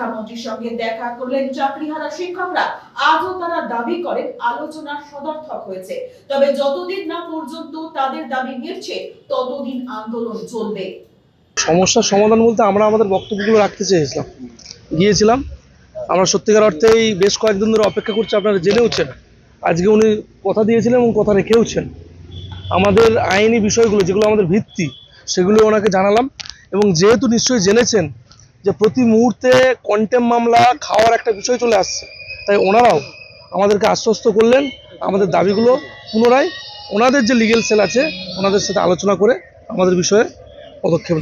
শিক্ষামন্ত্রীর সঙ্গে দেখা করলেন চাকরিহারা শিক্ষকরা। আজও তারা দাবি করেন আলোচনা সদর্থক হয়েছে। তবে যতদিন না পর্যন্ত তাদের দাবি মিটছে, ততদিন আন্দোলন চলবে। সমস্যার সমাধান বলতে আমরা আমাদের বক্তব্যগুলো রাখতে চেয়েছিলাম। গিয়েছিলাম। আমরা সত্যিকার অর্থেই বেশ কয়েকদিন ধরে অপেক্ষা করছি, আপনারা জেনেওছেন আজকে উনি কথা দিয়েছিলেন এবং কথা রেখেওছেন আমাদের আইনি বিষয়গুলো, যেগুলো আমাদের ভিত্তি, সেগুলো ওনাকে জানালাম এবং যেহেতু নিশ্চয়ই জেনেছেন যে প্রতি মুহূর্তে কন্টেম মামলা খাওয়ার একটা বিষয় চলে আসছে। তাই ওনারাও আমাদেরকে আশ্বস্ত করলেন, আমাদের দাবিগুলো পুনরায় ওনাদের যে লিগেল সেল আছে, ওনাদের সাথে আলোচনা করে আমাদের বিষয়ে পদক্ষেপ